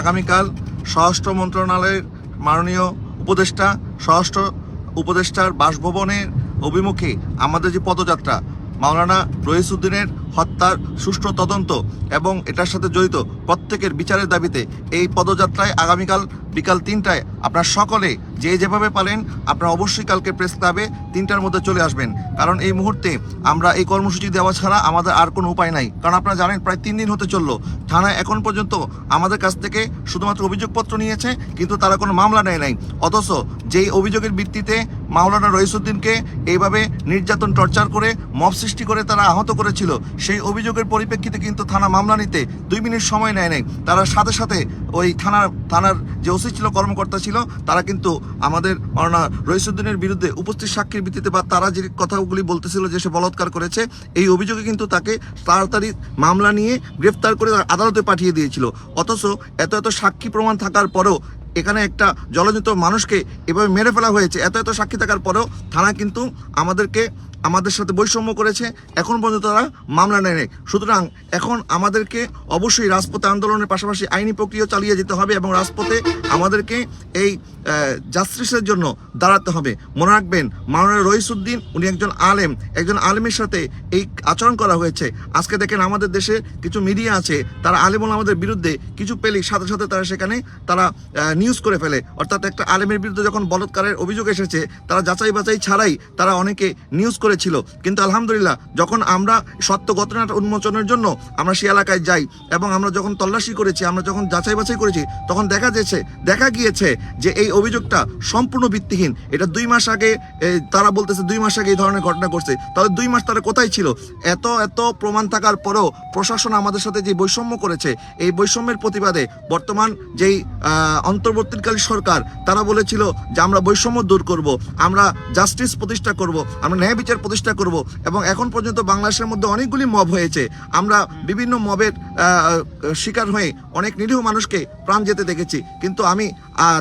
আগামীকাল স্বরাষ্ট্র মন্ত্রণালয়ের মাননীয় উপদেষ্টা স্বরাষ্ট্র উপদেষ্টার বাসভবনের অভিমুখে আমাদের যে পদযাত্রা মাওলানা রহিসুদ্দিনের হত্যার সুষ্ঠু তদন্ত এবং এটার সাথে জড়িত প্রত্যেকের বিচারের দাবিতে এই পদযাত্রায় আগামীকাল বিকাল তিনটায় আপনার সকলে যে যেভাবে পারেন আপনারা অবশ্যই কালকে প্রেস ক্লাবে তিনটার মধ্যে চলে আসবেন। কারণ এই মুহূর্তে আমরা এই কর্মসূচি দেওয়া ছাড়া আমাদের আর কোনো উপায় নাই। কারণ আপনারা জানেন প্রায় তিন দিন হতে চলল। থানায় এখন পর্যন্ত আমাদের কাছ থেকে শুধুমাত্র অভিযোগপত্র নিয়েছে, কিন্তু তারা কোনো মামলা নেয় নাই। অথচ যেই অভিযোগের ভিত্তিতে মাওলানা রইসুদ্দিনকে এইভাবে নির্যাতন টর্চার করে, মব সৃষ্টি করে তারা আহত করেছিল সেই অভিযোগের পরিপ্রেক্ষিতে কিন্তু থানা মামলা নিতে দুই মিনিট সময় নেয় নাই। তারা সাথে সাথে ওই থানার থানার যে ওসি ছিল, কর্মকর্তা ছিল, তারা কিন্তু আমাদের মাওলানা রইসুদ্দিনের বিরুদ্ধে উপস্থিত সাক্ষীর ভিত্তিতে বা তারা যে কথাগুলি বলতেছিল যে সে বলৎকার করেছে, এই অভিযোগে কিন্তু তাকে তাড়াতাড়ি মামলা নিয়ে গ্রেফতার করে আদালতে পাঠিয়ে দিয়েছিল। অথচ এত এত সাক্ষী প্রমাণ থাকার পরেও এখানে একটা জলজিত মানুষকে এভাবে মেরে ফেলা হয়েছে, এত এত সাক্ষী থাকার পরেও থানা কিন্তু আমাদেরকে আমাদের সাথে বৈষম্য করেছে, এখন পর্যন্ত তারা মামলা নেয়। সুতরাং এখন আমাদেরকে অবশ্যই রাজপথে আন্দোলনের পাশাপাশি আইনি প্রক্রিয়া চালিয়ে যেতে হবে এবং রাজপথে আমাদেরকে এই জাস্টিসের জন্য দাঁড়াতে হবে। মনে রাখবেন, মাওলানা রইসুদ্দিন উনি একজন আলেম। একজন আলেমের সাথে এই আচরণ করা হয়েছে। আজকে দেখেন আমাদের দেশে কিছু মিডিয়া আছে, তারা আলেমুল আমাদের বিরুদ্ধে কিছু পেলেই সাথে সাথে তারা সেখানে, তারা নিউজ করে ফেলে। অর্থাৎ একটা আলেমের বিরুদ্ধে যখন বলৎকারের অভিযোগ এসেছে, তারা যাচাই বাছাই ছাড়াই তারা অনেকে নিউজ করেছিল। কিন্তু আলহামদুলিল্লাহ, যখন আমরা সত্য ঘটনাটা উন্মোচনের জন্য আমরা সে এলাকায় যাই এবং আমরা যখন তল্লাশি করেছি, আমরা যখন যাচাই বাছাই করেছি, তখন দেখা যাচ্ছে, দেখা গিয়েছে যে এই অভিযোগটা সম্পূর্ণ ভিত্তিহীন। এটা দুই মাস আগে তারা বলতেছে দুই মাস আগে এই ধরনের ঘটনা ঘটছে। তাহলে দুই মাস তারা কোথায় ছিল? এত এত প্রমাণ থাকার পরেও প্রশাসন আমাদের সাথে যে বৈষম্য করেছে, এই বৈষম্যের প্রতিবাদে বর্তমান যেই অন্তর্বর্তীকালীন সরকার, তারা বলেছিল যে আমরা বৈষম্য দূর করব, আমরা জাস্টিস প্রতিষ্ঠা করব, আমরা ন্যায় বিচার প্রতিষ্ঠা করব এবং এখন পর্যন্ত বাংলাদেশের মধ্যে অনেকগুলি মব হয়েছে। আমরা বিভিন্ন মবের শিকার হয়ে অনেক নিরীহ মানুষকে প্রাণ যেতে দেখেছি। কিন্তু আমি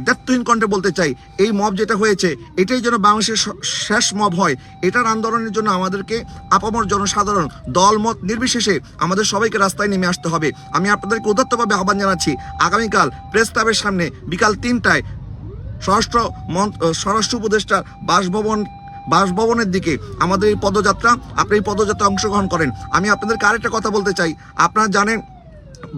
দ্ব্যর্থহীন কণ্ঠে বলতে চাই, এই মব যেটা হয়েছে, এটাই যেন বাংলাদেশের শেষ মব হয়। এটার আন্দোলনের জন্য আমাদেরকে আপামর জনসাধারণ, দলমত নির্বিশেষে আমাদের সবাইকে রাস্তায় নেমে আসতে হবে। আমি আপনাদেরকে উদাত্তভাবে আহ্বান জানাচ্ছি, আগামীকাল প্রেস ক্লাবের সামনে বিকাল তিনটায় স্বরাষ্ট্র মন- স্বরাষ্ট্র উপদেষ্টার বাসভবন বাসভবনের দিকে। আমাদের এই পদযাত্রা, আপনি এই পদযাত্রা অংশগ্রহণ করেন। আমি আপনাদেরকে আরেকটা কথা বলতে চাই। আপনারা জানেন,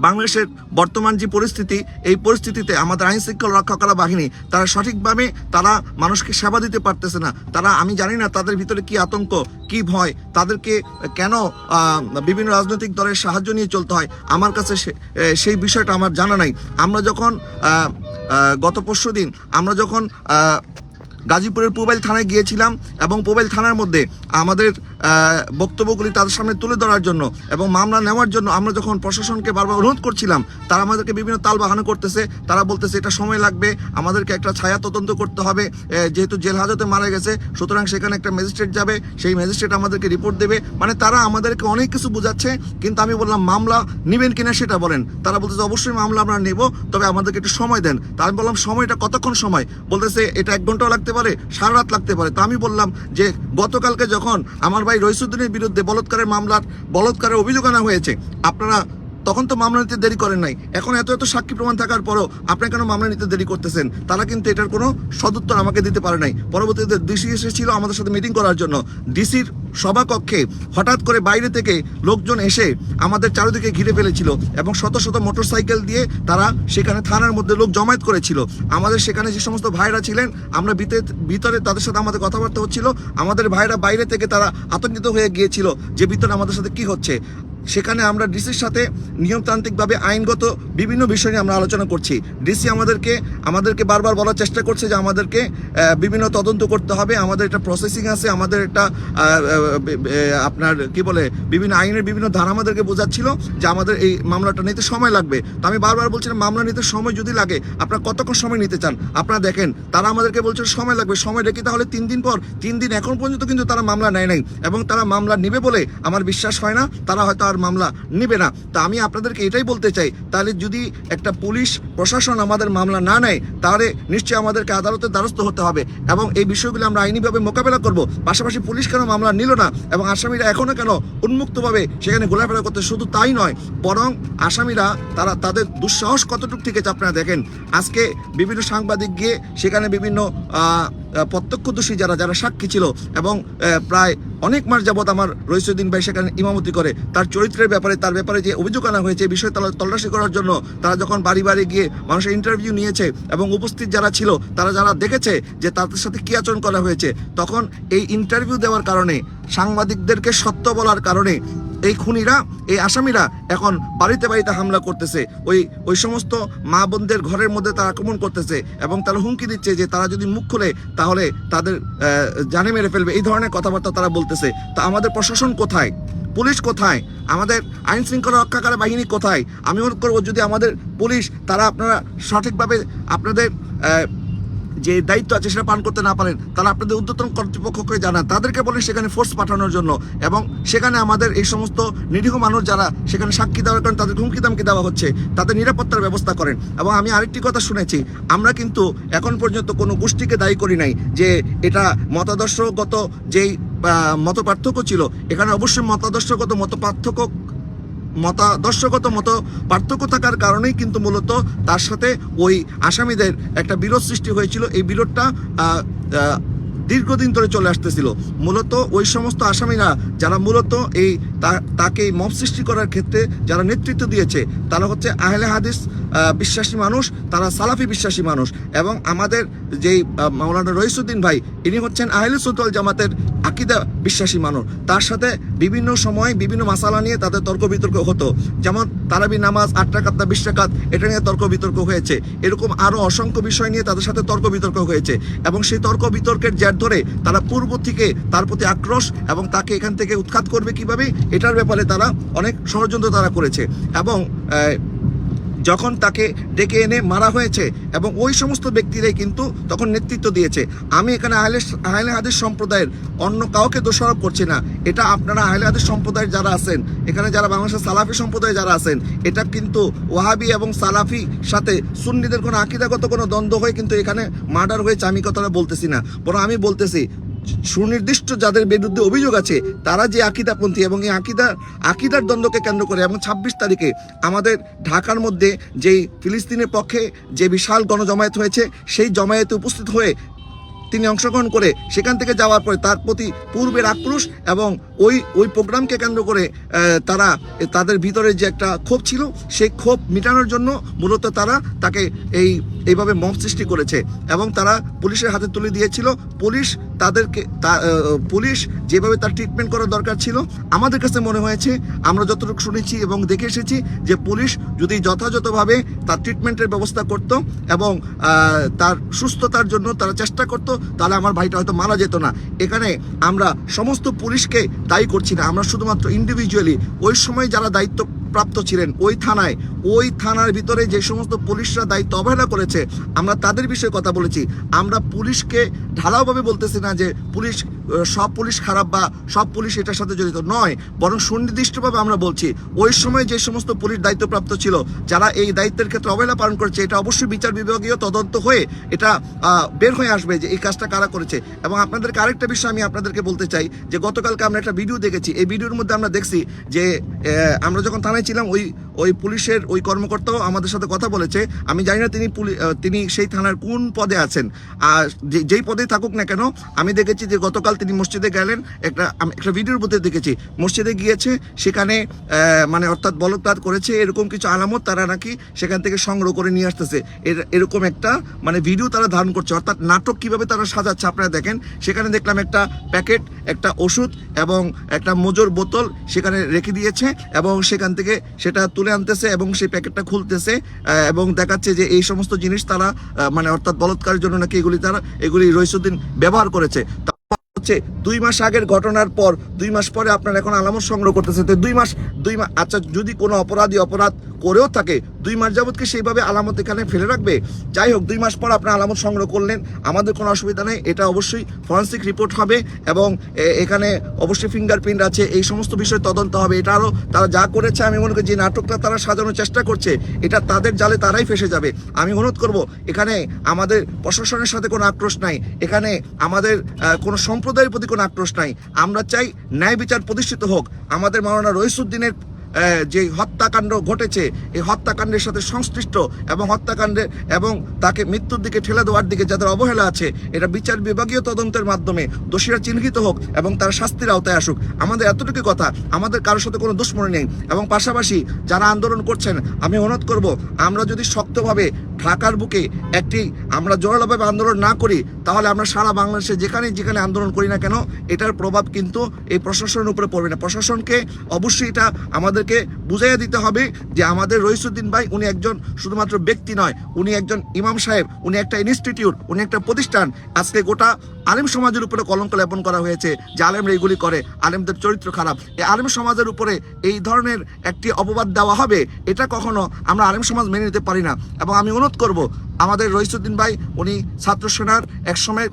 বাংলাদেশের বর্তমান যে পরিস্থিতি, এই পরিস্থিতিতে আমাদের আইন শৃঙ্খলা রক্ষা করা বাহিনী, তারা সঠিকভাবে, তারা মানুষকে সেবা দিতে পারতেছে না। তারা, আমি জানি না তাদের ভিতরে কি আতঙ্ক, কি ভয়, তাদেরকে কেন বিভিন্ন রাজনৈতিক দলের সাহায্য নিয়ে চলতে হয়। আমার কাছে সেই বিষয়টা আমার জানা নাই। আমরা যখন গত পরশু দিন আমরা যখন গাজীপুরের পোবাইল থানায় গিয়েছিলাম এবং পোবাইল থানার মধ্যে আমাদের বক্তব্যগুলি তাদের সামনে তুলে ধরার জন্য এবং মামলা নেওয়ার জন্য আমরা যখন প্রশাসনকে বারবার অনুরোধ করছিলাম, তারা আমাদেরকে বিভিন্ন তাল বাহানো করতেছে। তারা বলতেছে, এটা সময় লাগবে, আমাদেরকে একটা ছায়া তদন্ত করতে হবে। যেহেতু জেল হাজতে মারা গেছে, সুতরাং সেখানে একটা ম্যাজিস্ট্রেট যাবে, সেই ম্যাজিস্ট্রেট আমাদেরকে রিপোর্ট দেবে। মানে তারা আমাদেরকে অনেক কিছু বোঝাচ্ছে, কিন্তু আমি বললাম, মামলা নেবেন কিনা সেটা বলেন। তারা বলতেছে, অবশ্যই মামলা আমরা নেব, তবে আমাদেরকে একটু সময় দেন। তা আমি বললাম, সময়টা কতক্ষণ সময়? বলতেছে, এটা এক ঘন্টাও লাগতে পারে, সারা রাত লাগতে পারে। তা আমি বললাম যে, গতকালকে যখন আমার ভাই রইসুদ্দিনের বিরুদ্ধে বলৎকারের মামলার বলৎকারের অভিযোগ আনা হয়েছে। আপনারা তখন তো মামলা নিতে দেরি করেন নাই। এখন এত এত সাক্ষী প্রমাণ থাকার পরও আপনি কেন মামলা নিতে দেরি করতেছেন? তারা কিন্তু এটার কোনো সদুত্তর আমাকে দিতে পারে নাই। পরবর্তীতে ডিসি এসেছিল আমাদের সাথে মিটিং করার জন্য। ডিসির সভাকক্ষে হঠাৎ করে বাইরে থেকে লোকজন এসে আমাদের চারিদিকে ঘিরে ফেলেছিল এবং শত শত মোটরসাইকেল দিয়ে তারা সেখানে থানার মধ্যে লোক জমায়েত করেছিল। আমাদের সেখানে যে সমস্ত ভাইরা ছিলেন, আমরা ভিতরে তাদের সাথে আমাদের কথাবার্তা হচ্ছিল। আমাদের ভাইরা বাইরে থেকে তারা আতঙ্কিত হয়ে গিয়েছিল যে ভিতরে আমাদের সাথে কি হচ্ছে। সেখানে আমরা ডিসির সাথে নিয়মতান্ত্রিকভাবে আইনগত বিভিন্ন বিষয় নিয়ে আমরা আলোচনা করছি। ডিসি আমাদেরকে আমাদেরকে বারবার বলার চেষ্টা করছে যে আমাদেরকে বিভিন্ন তদন্ত করতে হবে। আমাদের একটা প্রসেসিং আছে, আমাদের একটা আপনার কি বলে, বিভিন্ন আইনের বিভিন্ন ধারা আমাদেরকে বোঝাচ্ছিল যে আমাদের এই মামলাটা নিতে সময় লাগবে। তো আমি বারবার বলছিলাম মামলা নিতে সময় যদি লাগে, আপনারা কতক্ষণ সময় নিতে চান? আপনারা দেখেন, তারা আমাদেরকে বলছে সময় লাগবে, সময় রেখে তাহলে তিন দিন পর, তিন দিন এখন পর্যন্ত কিন্তু তারা মামলা নেয় নাই এবং তারা মামলা নেবে বলে আমার বিশ্বাস হয় না, তারা হয়তো আর মামলা নেবে না। তা আমি আপনাদেরকে এটাই বলতে চাই, তাহলে যদি একটা পুলিশ প্রশাসন আমাদের মামলা না নেয়, তাহলে নিশ্চয়ই আমাদেরকে আদালতের দ্বারস্থ হতে হবে এবং এই বিষয়গুলো আমরা আইনিভাবে মোকাবেলা করব। পাশাপাশি পুলিশ কেন মামলা নিল ছিল না এবং আসামিরা এখনও কেন উন্মুক্তভাবে সেখানে ঘোরাফেরা করতে শুধু তাই নয়, বরং আসামিরা তারা তাদের দুঃসাহস কতটুকু থেকে আপনারা দেখেন। আজকে বিভিন্ন সাংবাদিক গিয়ে সেখানে বিভিন্ন প্রত্যক্ষদর্শী যারা যারা সাক্ষী ছিল এবং প্রায় অনেক মাস যাবত আমার রইসুদ্দিন ভাই সেখানে ইমামতি করে, তার চরিত্রের ব্যাপারে, তার ব্যাপারে যে অভিযোগ আনা হয়েছে এই বিষয়ে তলা- তল্লাশি করার জন্য তারা যখন বাড়ি বাড়ি গিয়ে মানুষের ইন্টারভিউ নিয়েছে এবং উপস্থিত যারা ছিল, তারা যারা দেখেছে যে তাদের সাথে কী আচরণ করা হয়েছে, তখন এই ইন্টারভিউ দেওয়ার কারণে, সাংবাদিকদেরকে সত্য বলার কারণে এই খুনিরা, এই আসামিরা এখন বাড়িতে বাড়িতে হামলা করতেছে। ওই ওই সমস্ত মা বোনদের ঘরের মধ্যে তারা আক্রমণ করতেছে এবং তারা হুমকি দিচ্ছে যে তারা যদি মুখ খুলে তাহলে তাদের জানে মেরে ফেলবে। এই ধরনের কথাবার্তা তারা বলতেছে। তা আমাদের প্রশাসন কোথায়? পুলিশ কোথায়? আমাদের আইন শৃঙ্খলা রক্ষাকারী বাহিনী কোথায়? আমি অনুরোধ করব যদি আমাদের পুলিশ, তারা আপনারা সঠিকভাবে আপনাদের যে দায়িত্ব আছে সেটা পালন করতে না পারেন তাহলে আপনাদের উদ্যতন কর্তৃপক্ষকে জানান। তাদেরকে বলেন সেখানে ফোর্স পাঠানোর জন্য এবং সেখানে আমাদের এই সমস্ত নিরীহ মানুষ যারা সেখানে সাক্ষী দেওয়ার কারণে তাদের হুমকি দামকি দেওয়া হচ্ছে, তাদের নিরাপত্তার ব্যবস্থা করেন। এবং আমি আরেকটি কথা শুনেছি, আমরা কিন্তু এখন পর্যন্ত কোনো গোষ্ঠীকে দায়ী করি নাই যে এটা মতাদর্শগত যেই মত পার্থক্য ছিল, এখানে অবশ্যই মতাদর্শগত মত পার্থক্য মতাদর্শগত মতো পার্থক্য থাকার কারণেই কিন্তু মূলত তার সাথে ওই আসামিদের একটা বিরোধ সৃষ্টি হয়েছিল। এই বিরোধটা দীর্ঘদিন ধরে চলে আসতেছিল। মূলত ওই সমস্ত আসামিরা যারা মূলত এই তাকে এই মব সৃষ্টি করার ক্ষেত্রে যারা নেতৃত্ব দিয়েছে, তারা হচ্ছে আহলে হাদিস বিশ্বাসী মানুষ, তারা সালাফি বিশ্বাসী মানুষ এবং আমাদের যেই মাওলানা রইসুদ্দিন ভাই, ইনি হচ্ছেন আহলে সুতল জামাতের আকিদা বিশ্বাসী মানুষ। তার সাথে বিভিন্ন সময় বিভিন্ন মাসালা নিয়ে তাদের তর্ক বিতর্ক হতো। যেমন তারাবি নামাজ, আট টাকাত না বিশ টাকাত এটা নিয়ে তর্ক বিতর্ক হয়েছে। এরকম আরও অসংখ্য বিষয় নিয়ে তাদের সাথে তর্ক বিতর্ক হয়েছে এবং সেই তর্ক বিতর্কের জের ধরে তারা পূর্ব থেকে তার প্রতি আক্রোশ এবং তাকে এখান থেকে উৎখাত করবে কীভাবে, এটার ব্যাপারে তারা অনেক ষড়যন্ত্র তারা করেছে। এবং যখন তাকে ডেকে এনে মারা হয়েছে এবং ওই সমস্ত ব্যক্তিরাই কিন্তু তখন নেতৃত্ব দিয়েছে। আমি এখানে আহলে আহলে হাদিস সম্প্রদায়ের অন্য কাউকে দোষারোপ করছি না। এটা আপনারা আহলে হাদিস সম্প্রদায়ের যারা আছেন, এখানে যারা বাংলাদেশের সালাফি সম্প্রদায় যারা আছেন, এটা কিন্তু ওয়াহাবি এবং সালাফি সাথে সুন্নিদের কোনো আকিদাগত কোনো দ্বন্দ্ব হয়ে কিন্তু এখানে মার্ডার হয়েছে আমি কথাটা বলতেছি না। বরং আমি বলতেছি সুনির্দিষ্ট যাদের বিরুদ্ধে অভিযোগ আছে, তারা যে আকিদাপন্থী এবং এই আকিদার আকিদার দ্বন্দ্বকে কেন্দ্র করে এবং ছাব্বিশ তারিখে আমাদের ঢাকার মধ্যে যেই ফিলিস্তিনের পক্ষে যে বিশাল গণজমায়েত হয়েছে, সেই জমায়েতে উপস্থিত হয়ে তিনি অংশগ্রহণ করে সেখান থেকে যাওয়ার পরে তার প্রতি পূর্বের আক্রোশ এবং ওই ওই প্রোগ্রামকে কেন্দ্র করে তারা তাদের ভিতরে যে একটা ক্ষোভ ছিল, সেই ক্ষোভ মেটানোর জন্য মূলত তারা তাকে এই, এইভাবে মব সৃষ্টি করেছে এবং তারা পুলিশের হাতে তুলে দিয়েছিল। পুলিশ তাদেরকে, তা- পুলিশ যেভাবে তার ট্রিটমেন্ট করার দরকার ছিল, আমাদের কাছে মনে হয়েছে, আমরা যতটুকু শুনেছি এবং দেখে এসেছি যে পুলিশ যদি যথাযথভাবে তার ট্রিটমেন্টের ব্যবস্থা করত এবং তার সুস্থতার জন্য তারা চেষ্টা করত তাহলে আমার ভাইটা হয়তো মারা যেত না। এখানে আমরা সমস্ত পুলিশকে দায়ী করছি না। আমরা শুধুমাত্র ইন্ডিভিজুয়ালি ওই সময় যারা দায়িত্ব প্রাপ্ত ছিলেন, ওই থানায়, ওই থানার ভিতরে যে সমস্ত পুলিশরা দায়িত্ব অবহেলা করেছে, আমরা তাদের বিষয়ে কথা বলেছি। আমরা পুলিশকে ঢালাওভাবে বলতেছি না যে পুলিশ সব পুলিশ খারাপ বা সব পুলিশ এটার সাথে জড়িত নয়, বরং সুনির্দিষ্টভাবে আমরা বলছি, ওই সময় যে সমস্ত পুলিশ দায়িত্বপ্রাপ্ত ছিল, যারা এই দায়িত্বের ক্ষেত্রে অবহেলা পালন করেছে, এটা অবশ্যই বিচার বিভাগীয় তদন্ত হয়ে এটা বের হয়ে আসবে যে এই কাজটা কারা করেছে। এবং আপনাদেরকে আরেকটা বিষয় আমি আপনাদেরকে বলতে চাই, যে গতকালকে আমরা একটা ভিডিও দেখেছি, এই ভিডিওর মধ্যে আমরা দেখছি যে আমরা যখন থানায় ছিলাম, ওই ওই পুলিশের ওই কর্মকর্তাও আমাদের সাথে কথা বলেছে। আমি জানি না তিনি তিনি সেই থানার কোন পদে আছেন। আর যেই পদেই থাকুক না কেন, আমি দেখেছি যে গতকাল তিনি মসজিদে গেলেন, একটা আমি একটা ভিডিওর মধ্যে দেখেছি। মসজিদে গিয়েছে, সেখানে মানে অর্থাৎ বলৎকার করেছে, এরকম কিছু আলামত তারা নাকি সেখান থেকে সংগ্রহ করে নিয়ে আসতেছে। এর- এরকম একটা মানে ভিডিও তারা ধারণ করছে। অর্থাৎ নাটক কীভাবে তারা সাজাচ্ছে আপনারা দেখেন। সেখানে দেখলাম একটা প্যাকেট, একটা ওষুধ এবং একটা মোজোর বোতল সেখানে রেখে দিয়েছে এবং সেখান থেকে সেটা তুলে আনতেছে এবং সেই প্যাকেটটা খুলতেছে এবং দেখাচ্ছে যে এই সমস্ত জিনিস তারা মানে অর্থাৎ বলৎকারের জন্য নাকি এগুলি তারা, এগুলি রইসুদ্দিন ব্যবহার করেছে। হচ্ছে দুই মাস আগের ঘটনার পর, দুই মাস পরে আপনার এখন আলামত সংগ্রহ করতেছে। তো দুই মাস দুই মাস আচ্ছা যদি কোনো অপরাধী অপরাধ করেও থাকে, দুই মাস যাবতকে সেইভাবে আলামত এখানে ফেলে রাখবে? যাই হোক, দুই মাস পর আপনার আলামত সংগ্রহ করলেন, আমাদের কোনো অসুবিধা নেই, এটা অবশ্যই ফরেন্সিক রিপোর্ট হবে এবং এখানে অবশ্যই ফিঙ্গারপ্রিন্ট আছে, এই সমস্ত বিষয় তদন্ত হবে, এটা আরও তারা যা করেছে, আমি মনে করি যে নাটকটা তারা সাজানোর চেষ্টা করছে, এটা তাদের জালে তারাই ফেসে যাবে। আমি অনুরোধ করব, এখানে আমাদের প্রশাসনের সাথে কোনো আক্রোশ নাই, এখানে আমাদের কোনো সম্প্রদায় সম্প্রদায়ের প্রতি কোনো আক্রোশ নাই। আমরা চাই ন্যায় বিচার প্রতিষ্ঠিত হোক। আমাদের মাওলানা রইসুদ্দিনের যে হত্যাকাণ্ড ঘটেছে, এই হত্যাকাণ্ডের সাথে সংশ্লিষ্ট এবং হত্যাকাণ্ডে এবং তাকে মৃত্যুর দিকে ঠেলে দেওয়ার দিকে যাদের অবহেলা আছে, এটা বিচার বিভাগীয় তদন্তের মাধ্যমে দোষীরা চিহ্নিত হোক এবং তারা শাস্তির আওতায় আসুক। আমাদের এতটুকু কথা, আমাদের কারোর সাথে কোনো দুশ্মনী নেই এবং পাশাপাশি যারা আন্দোলন করছেন, আমি অনুরোধ করব, আমরা যদি শক্তভাবে ঢাকার বুকে একটি আমরা জোরালোভাবে আন্দোলন না করি, তাহলে আমরা সারা বাংলাদেশে যেখানে যেখানে আন্দোলন করি না কেন, এটার প্রভাব কিন্তু এই প্রশাসনের উপরে পড়বে না। প্রশাসনকে অবশ্যই এটা আমাদেরকে বুঝাইয়া দিতে হবে যে আমাদের রইসুদ্দিন ভাই উনি একজন শুধুমাত্র ব্যক্তি নয়, উনি একজন ইমাম সাহেব, উনি একটা ইনস্টিটিউট, উনি একটা প্রতিষ্ঠান। আজকে গোটা আলেম সমাজের উপরে কলঙ্ক লেপন করা হয়েছে যে আলেমরা এইগুলি করে, আলেমদের চরিত্র খারাপ। এই আলেম সমাজের উপরে এই ধরনের একটি অপবাদ দেওয়া হবে, এটা কখনো আমরা আলেম সমাজ মেনে নিতে পারি না। এবং আমি অনুরোধ করব আমাদের রইসুদ্দিন ভাই উনি ছাত্র সেনার একসময়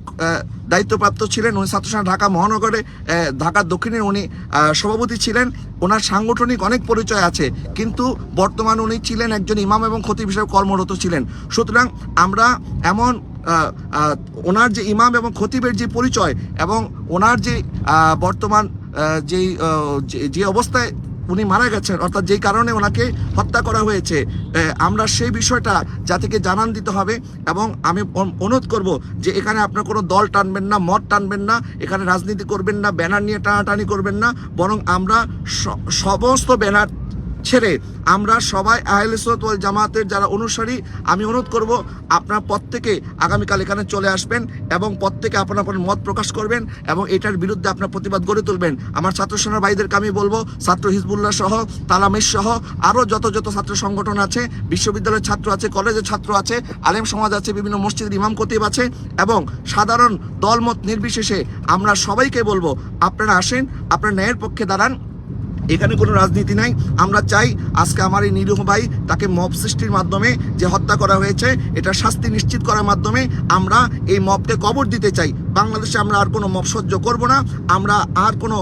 দায়িত্বপ্রাপ্ত ছিলেন। উনি ছাত্র সেনা ঢাকা মহানগরে আহ, ঢাকা দক্ষিণের উনি সভাপতি ছিলেন। ওনার সাংগঠনিক অনেক পরিচয় আছে কিন্তু বর্তমানে উনি ছিলেন একজন ইমাম এবং খতিব হিসেবে কর্মরত ছিলেন। সুতরাং আমরা এমন ওনার যে ইমাম এবং খতিবের যে পরিচয় এবং ওনার যে বর্তমান যেই যে অবস্থায় উনি মারা গেছেন, অর্থাৎ যেই কারণে ওনাকে হত্যা করা হয়েছে। আমরা সেই বিষয়টা জাতিকে জানান দিতে হবে এবং আমি অনুরোধ করব যে এখানে আপনার কোনো দল টানবেন না, মত টানবেন না, এখানে রাজনীতি করবেন না, ব্যানার নিয়ে টানাটানি করবেন না, বরং আমরা সমস্ত ব্যানার ছেড়ে আমরা সবাই আহলে সুন্নাত ওয়াল জামাতের যারা অনুসারী, আমি অনুরোধ করব আপনার প্রত্যেকে আগামীকাল এখানে চলে আসবেন এবং প্রত্যেকে আপনার আপনার মত প্রকাশ করবেন এবং এটার বিরুদ্ধে আপনার প্রতিবাদ গড়ে তুলবেন। আমার ছাত্র সেনার ভাইদেরকে আমি বলব, ছাত্র হিজবুল্লাহ সহ তালামেশ সহ আরও যত যত ছাত্র সংগঠন আছে, বিশ্ববিদ্যালয়ের ছাত্র আছে, কলেজের ছাত্র আছে, আলেম সমাজ আছে, বিভিন্ন মসজিদের ইমাম কতিব আছে এবং সাধারণ দলমত নির্বিশেষে আমরা সবাইকে বলব, আপনারা আসেন, আপনার ন্যায়ের পক্ষে দাঁড়ান এখানে কোনো রাজনীতি নাই। আমরা চাই আজকে আমার এই নিরীহ ভাই তাকে মব সৃষ্টির মাধ্যমে যে হত্যা করা হয়েছে, এটা শাস্তি নিশ্চিত করার মাধ্যমে আমরা এই মবকে কবর দিতে চাই। বাংলাদেশে আমরা আর কোনো মব সহ্য করব না। আমরা আর কোনো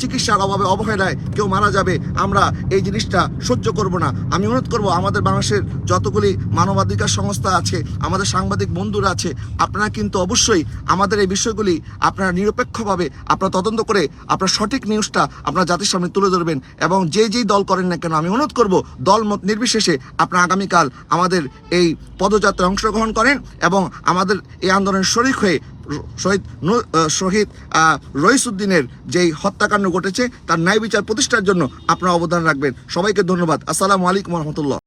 চিকিৎসার অভাবে অবহেলায় কেউ মারা যাবে। আমরা এই জিনিসটা সহ্য করব না। আমি অনুরোধ করব, আমাদের বাংলাদেশের যতগুলি মানবাধিকার সংস্থা আছে, আমাদের সাংবাদিক বন্ধুরা আছে, আপনারা কিন্তু অবশ্যই আমাদের এই বিষয়গুলি আপনারা নিরপেক্ষভাবে আপনারা তদন্ত করে আপনার সঠিক নিউজটা আপনার জাতির সামনে তুলে ধরবেন এবং যে যেই দল করেন না কেন, আমি অনুরোধ করব দল মত নির্বিশেষে আপনারা আগামীকাল আমাদের এই পদযাত্রায় অংশগ্রহণ করেন এবং আমাদের এই আন্দোলনের শরিক হয়ে শহীদ শহীদ রইসুদ্দিনের যেই হত্যাকাণ্ড ঘটেছে, তার ন্যায় বিচার প্রতিষ্ঠার জন্য আপনারা অবদান রাখবেন। সবাইকে ধন্যবাদ। আসসালামু আলাইকুম রহমতুল্লাহ।